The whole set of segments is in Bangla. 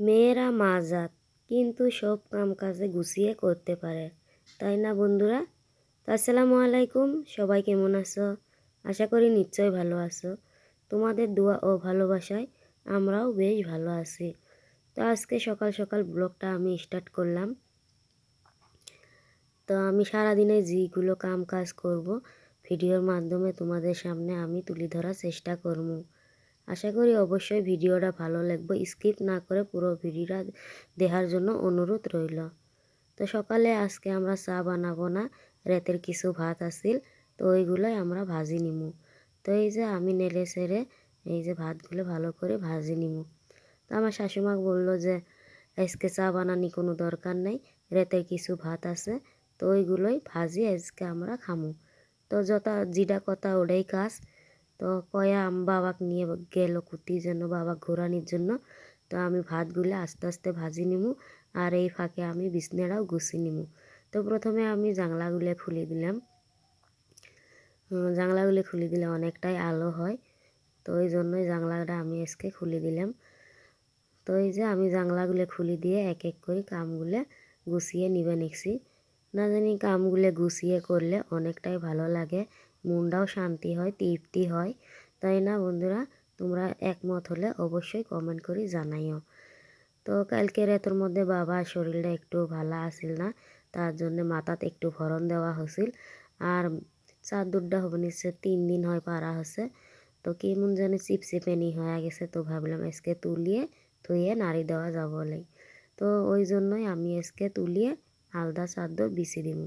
মেয়েরা মাজাত, কিন্তু সব কাম কাজে গুছিয়ে করতে পারে, তাই না বন্ধুরা? আসসালামু আলাইকুম, সবাই কেমন আছো? আশা করি নিশ্চয় ভালো আছো। তোমাদের দোয়া ও ভালোবাসায় আমরাও বেশ ভালো আছি। তো আজকে সকাল সকাল ব্লগটা আমি স্টার্ট করলাম। তো আমি সারাদিনে যেগুলো কাম কাজ করব, ভিডিওর মাধ্যমে তোমাদের সামনে আমি তুলে ধরার চেষ্টা করব। আশা করি অবশ্যই ভিডিওটা ভালো লাগবে। স্কিপ না করে পুরো ভিডিওটা দেখার জন্য অনুরোধ রইল। তো সকালে আজকে আমরা চা বানাবো না, রাতের কিছু ভাত আসিল তো ওইগুলোই আমরা ভাজি নিমু। তো এই যে আমি নেলে সেরে এই যে ভাতগুলো ভালো করে ভাজি নিমু। তো আমার শাশুমা বলল যে, আজকে চা বানানি কোনো দরকার নেই, রাতের কিছু ভাত আছে, তো ওইগুলোই ভাজি আজকে আমরা খামু। তো যত যেটা কথা ওটাই কাজ। তো কয়া আম বাবাকে নিয়ে গেল কুতি জন্য বাবা ঘোরানির জন্য। তো আমি ভাতগুলো আস্তে আস্তে ভাজি নিমু আর এই ফাঁকে আমি বিছনাটাও গুছি নিমু। তো প্রথমে আমি জানলাগুলো খুলে দিলাম। জানলাগুলো খুলে দিলে অনেকটাই আলো হয়। তো ওই জন্যই জানলাটা আমি আজকে খুলে দিলাম। তো এই যে আমি জানলাগুলো খুলে দিয়ে এক এক করে কামগুলো গুছিয়ে নিবে নিচ্ছি না জানি কামগুলো গুছিয়ে করলে অনেকটাই ভালো লাগে। মনটাও শান্তি হয়, তৃপ্তি হয়। তাই না বন্ধুরা? তোমরা একমত হলে অবশ্যই কমেন্ট করে জানাইও। তো কালকে রাতের মধ্যে বাবার শরীরটা একটু ভালো আসিল না, তার জন্য মাথাতে একটু ভরণ দেওয়া হয়েছিল। আর চাদরটা হবে নিচ্ছে তিন দিন হয় পারা হচ্ছে তো কেমন জানি চিপচিপেনি হয়ে গেছে, তো ভাবলাম আজকে তুলিয়ে ধুয়ে নাড়ি দেওয়া যাব বলে। তো ওই জন্যই আমি আজকে তুলিয়ে আলাদা চাদর বিছি দিব।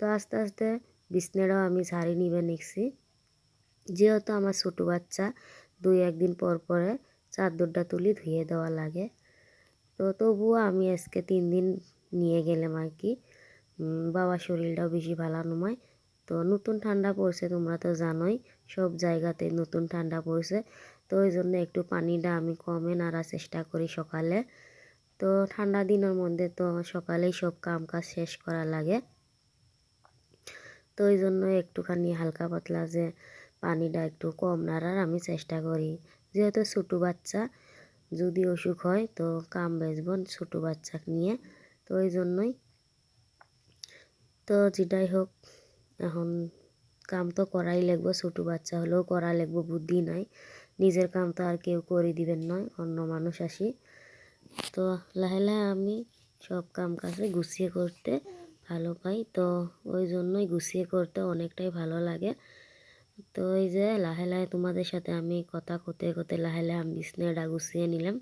তো আস্তে আস্তে বিছনাটাও আমি ঝাড়ি নিবে নিচ্ছি যেহেতু আমার ছোটো বাচ্চা, দুই একদিন পর পরে চাদরটা তুলি ধুয়ে দেওয়া লাগে। তো তবুও আমি আজকে তিন দিন নিয়ে গেলাম আর কি। বাবার শরীরটাও বেশি ভালো নয়। তো নতুন ঠান্ডা পড়ছে, তোমরা তো জানোই, সব জায়গাতে নতুন ঠান্ডা পড়ছে। তো ওই জন্য একটু পানিটা আমি কমে নাড়ার চেষ্টা করি সকালে। তো ঠান্ডা দিনের মধ্যে তো সকালেই সব কাম কাজ শেষ করা লাগে। তো ওই জন্য একটুখানি হালকা পাতলা যে পানিটা একটু কম নাড়ার আমি চেষ্টা করি। যেহেতু ছোটো বাচ্চা, যদি অসুখ হয় তো কাম বেচব ছোটো বাচ্চাকে নিয়ে। তো ওই জন্যই। তো যেটাই হোক, এখন কাম তো করাই লাগবো, ছোটো বাচ্চা হলেও করা লাগবো, বুদ্ধি নাই। নিজের কাম তো আর কেউ করে দিবেন নয়, অন্য মানুষ আসি। তো লাহে লাহে আমি সব কাম কাজে গুছিয়ে করতে ভালো পাই তো ওই জন্যই গুছিয়ে করতে অনেকটাই ভালো লাগে। তো এই যে লাহে লাহে তোমাদের সাথে আমি কথা করতে করতে লাহে লাহে আমি বিছনাটা গুছিয়ে নিলাম।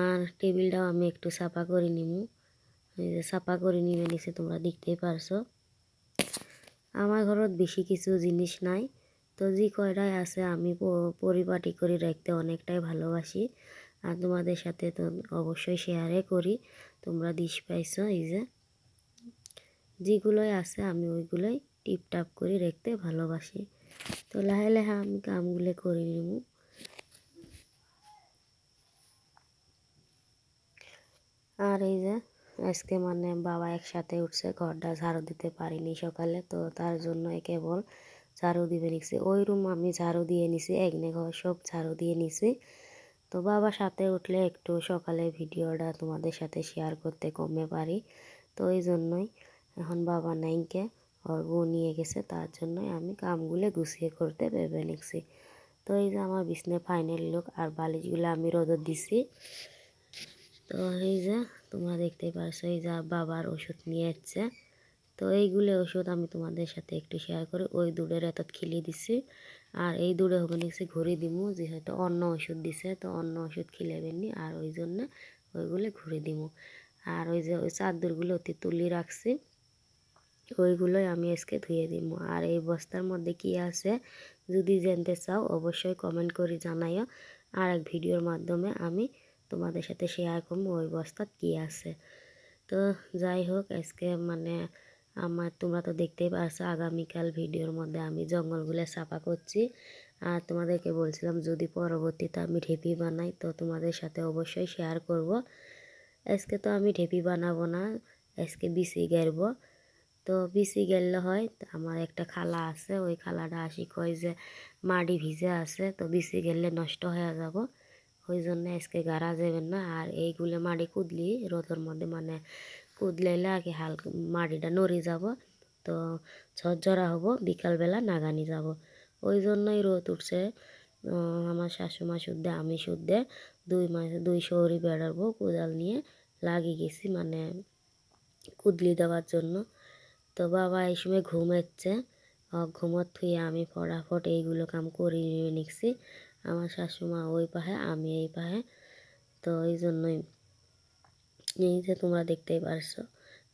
আর টেবিলটাও আমি একটু সাফা করে নিমু এই যে সাফা করে নিবে নিছে তোমরা দেখতেই পারছ। আমার ঘরত বেশি কিছু জিনিস নাই। তো যে কয়টাই আছে আমি পরিপাটি করে রাখতে অনেকটাই ভালোবাসি। আর তোমাদের সাথে তো অবশ্যই শেয়ারে করি। তোমরা দিস পাইছো, এই যে। যেগুলোই আছে, আমি ওইগুলোই টিপটাপ করে রাখতে ভালোবাসি। তো লাহে লাহে আমি কামগুলো করে নিব। আর এই যে, আজকে মানে বাবা একসাথে উঠছে, ঘরটা ঝাড়ু দিতে পারিনি সকালে, তো তার জন্য কেবল ঝাড়ু দিবে নিছি। ওই রুম আমি ঝাড়ু দিয়ে নিছি, একনে ঘর সব ঝাড়ু দিয়ে নিছি। তো বাবার সাথে উঠলে একটু সকালে ভিডিওটা তোমাদের সাথে শেয়ার করতে কমে পারি। তো ওই জন্যই এখন বাবা নাইকে ওর বউ নিয়ে গেছে, তার জন্যই আমি কামগুলো গুছিয়ে করতে ভেবে নিচ্ছি। তো এই যে আমার বিছনে ফাইনাল লুক আর বালিশগুলো আমি রোদর দিছি। তো এই যে তোমরা দেখতে পারছ, এই যে বাবার ওষুধ নিয়ে যাচ্ছে তো এইগুলো ওষুধ আমি তোমাদের সাথে একটু শেয়ার করি। ওই দূরের এত খিলি দিছি। আর এই দূরে হবে নিচ্ছি ঘুরে দিমু, যেহেতু অন্য ওষুধ দিছে, তো অন্য ওষুধ খিলেবেননি আর ওই জন্য ওইগুলো ঘুরে দিমু। আর ওই যে ওই চাদরগুলো অতি তুলি রাখছি, ওইগুলোই আমি আজকে ধুয়ে দিব আর এই বস্তার মধ্যে কি আছে, যদি জানতে চাও অবশ্যই কমেন্ট করে জানাইও। আর এক ভিডিওর মাধ্যমে আমি তোমাদের সাথে শেয়ার করব ওই বস্তাত কি আছে। তো যাই হোক, আজকে মানে আমার তোমরা তো দেখতেই পারছ, আগামীকাল ভিডিওর মধ্যে আমি জঙ্গলগুলো সাফা করছি। আর তোমাদেরকে বলছিলাম, যদি পরবর্তীতে আমি ঢেপি বানাই, তো তোমাদের সাথে অবশ্যই শেয়ার করব। আজকে তো আমি ঢেপি বানাবো না, আজকে বিসি গেরব তো বিসি গেলে হয়, আমার একটা খালা আছে, ওই খালাটা আসি কয় যে মাটি ভিজে আছে, তো বিসি গেলে নষ্ট হয়ে যাব। ওই জন্য আজকে গাড়া যাবেন না, আর এইগুলো মাটি কুদলি, রোদের মধ্যে মানে কুদলাইলে আর কি হালকা মাটিটা নড়ে যাব, তো ঝরঝরা হব, বিকালবেলা নাগানি যাব। ওই জন্যই রোদ উঠছে। আমার শাশুমা শুদ্ধে, আমি শুদ্ধে দুই মাস, দুই শহরি বেড়াবো কোদাল নিয়ে। লাগিয়ে গেছি মানে কুদলি দেওয়ার জন্য। তো বাবা এই সময় ঘুমাচ্ছে। ঘুমত থুয়ে আমি ফটাফট এইগুলো কাম করে নিয়ে নিচ্ছি আমার শাশুমা ওই পাহে, আমি এই পাহে। তো এই জন্যই এই যে তোমরা দেখতেই পারছ।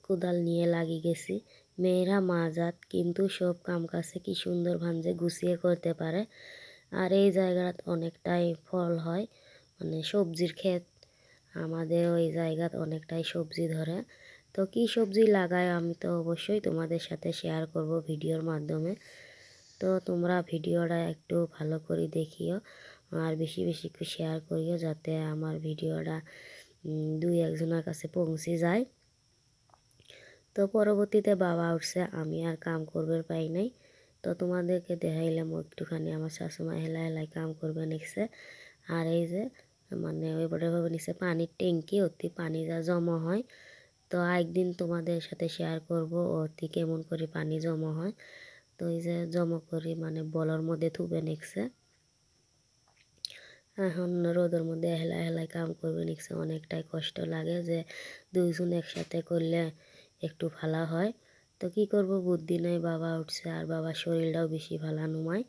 কোদাল নিয়ে লাগিয়ে গেছি। মেয়েরা মাজাত, কিন্তু সব কাম কাছে কি সুন্দর ভাঞ্জে গুছিয়ে করতে পারে। আর এই জায়গাটা অনেকটাই ফল হয় মানে সবজির ক্ষেত। আমাদের ওই জায়গাত অনেকটাই সবজি ধরে। তো কি সবজি লাগায় আমি তো অবশ্যই তোমাদের সাথে শেয়ার করব ভিডিওর মাধ্যমে। তো তোমরা ভিডিওটা একটু ভালো করে দেখিও, আর বেশি বেশি শেয়ার করিও যাতে আমার ভিডিওটা দুই একজনের কাছে পৌঁছে যায়। তো পরবর্তীতে বাবা উঠছে, আমি আর কাম করবে পাই নাই। তো তোমাদেরকে দেখাইলাম একটুখানি আমার শাশুমা হেলা হেলাই কাম করবে নিচ্ছে আর এই যে মানে ওইভাবে ভাবে নিচ্ছে পানির ট্যাঙ্কি অতি পানি যা জমা হয়। তো একদিন তোমাদের সাথে শেয়ার করব, অতি কেমন করে পানি জমা হয়। তো এই যে জমা করি মানে বলর মধ্যে থুবে নিচ্ছে এখন রোদের মধ্যে হেলা হেলাই কাম করবে নিচ্ছে অনেকটাই কষ্ট লাগে যে দুইজন একসাথে করলে একটু ভালো হয়। তো কি করব, বুদ্ধি নাই, বাবা উঠছে আর বাবার শরীরটাও বেশি ভালো নুমায়।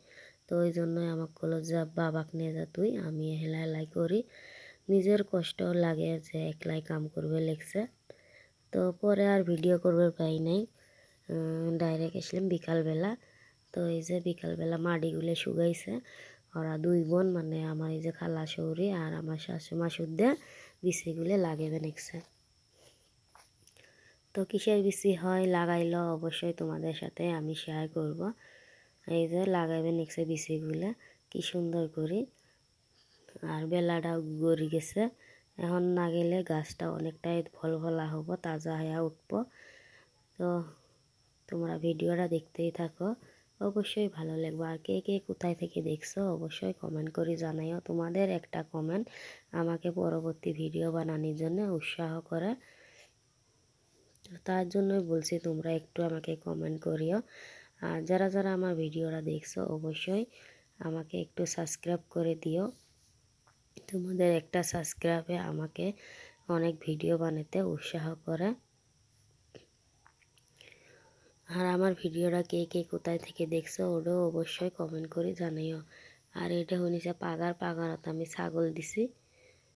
তো ওই জন্যই আমাকে বলো যা বাবাক নিয়ে যা তুই, আমি হেলা হেলাই করি। নিজের কষ্ট লাগে যে একলাই কাম করবে লেগছে। তো পরে আর ভিডিও করবে পাই নাই। ডাইরেক্ট এসলাম বিকালবেলা। তো এই যে বিকালবেলা মাটিগুলো শুকাইছে ওরা দুই বোন মানে আমার এই যে খালা শৌরি আর আমার শাশুমা শুদ্ধে বিচিগুলো লাগাবে নেকছে তো কিসের বিচি হয়? লাগাইলো অবশ্যই তোমাদের সাথে আমি শেয়ার করব। এই যে লাগাইবে নেক্সে বিচিগুলো কি সুন্দর করে। আর বেলাটাও গড়ি গেছে। এখন না গেলে গাছটা অনেকটাই ফল ফলা হব, তাজা হয়ে উঠবো। তো তোমরা ভিডিওটা দেখতেই থাকো। অবশ্যই ভালো লাগবে। আর কে কে কোথায় থেকে দেখছ, অবশ্যই কমেন্ট করে জানাইও। তোমাদের একটা কমেন্ট আমাকে পরবর্তী ভিডিও বানানোর জন্য উৎসাহ করে। তার জন্যই বলছি, তোমরা একটু আমাকে কমেন্ট করিও। আর যারা যারা আমার ভিডিওটা দেখছ, অবশ্যই আমাকে একটু সাবস্ক্রাইব করে দিও। তোমাদের একটা সাবস্ক্রাইবে আমাকে অনেক ভিডিও বানাতে উৎসাহ করে। আর আমার ভিডিওটা কে কে কোথায় থেকে দেখছ ওটাও অবশ্যই কমেন্ট করে জানাইও আর এটা হনিছে পাগার পাগারত আমি ছাগল দিছি।